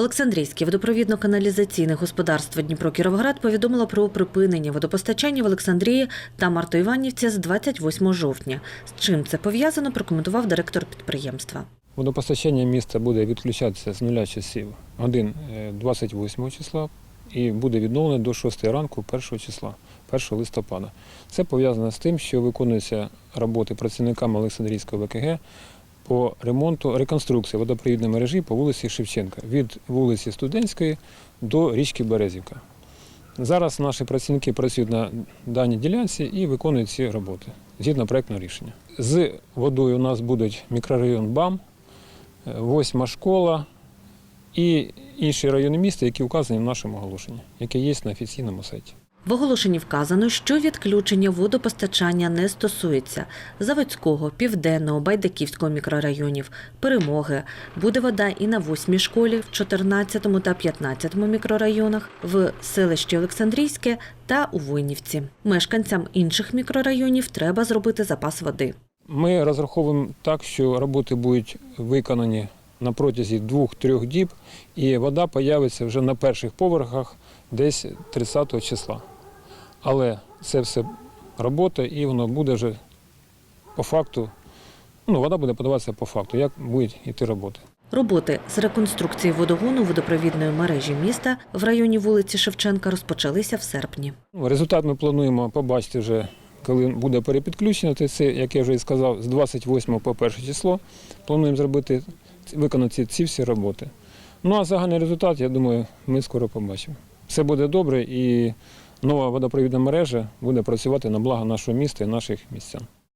Олександрійське водопровідно-каналізаційне господарство Дніпро-Кіровоград повідомило про припинення водопостачання в Олександрії та Мартоіванівці з 28 жовтня. З чим це пов'язано, прокоментував директор підприємства. Водопостачання міста буде відключатися з нуля часів годин е, 28 числа і буде відновлено до 6 ранку 1 числа, 1 листопада. Це пов'язано з тим, що виконуються роботи працівниками Олександрійського ВКГ по ремонту реконструкції водопровідної мережі по вулиці Шевченка від вулиці Студентської до річки Березівка. Зараз наші працівники працюють на даній ділянці і виконують ці роботи згідно проектного рішення. З водою у нас будуть мікрорайон БАМ, восьма школа і інші райони міста, які вказані в нашому оголошенні, яке є на офіційному сайті. В оголошенні вказано, що відключення водопостачання не стосується Заводського, Південного, Байдаківського мікрорайонів, Перемоги. Буде вода і на 8 школі, в 14 та 15 мікрорайонах, в селищі Олександрійське та у Войнівці. Мешканцям інших мікрорайонів треба зробити запас води. Ми розраховуємо так, що роботи будуть виконані на протязі двох-трьох діб, і вода появиться вже на перших поверхах десь 30 числа. Але це все робота, і воно буде вже по факту. Ну, вода буде подаватися по факту, як будуть йти роботи. Роботи з реконструкції водогону водопровідної мережі міста в районі вулиці Шевченка розпочалися в серпні. Ну, Результат ми плануємо побачити вже, коли буде перепідключено. Це, це, як я вже і сказав, з 28 по 1 число. Плануємо зробити, виконати ці всі роботи. Ну а загальний результат, я думаю, ми скоро побачимо. Все буде добре і нова водопровідна мережа буде працювати на благо нашого міста і наших містян.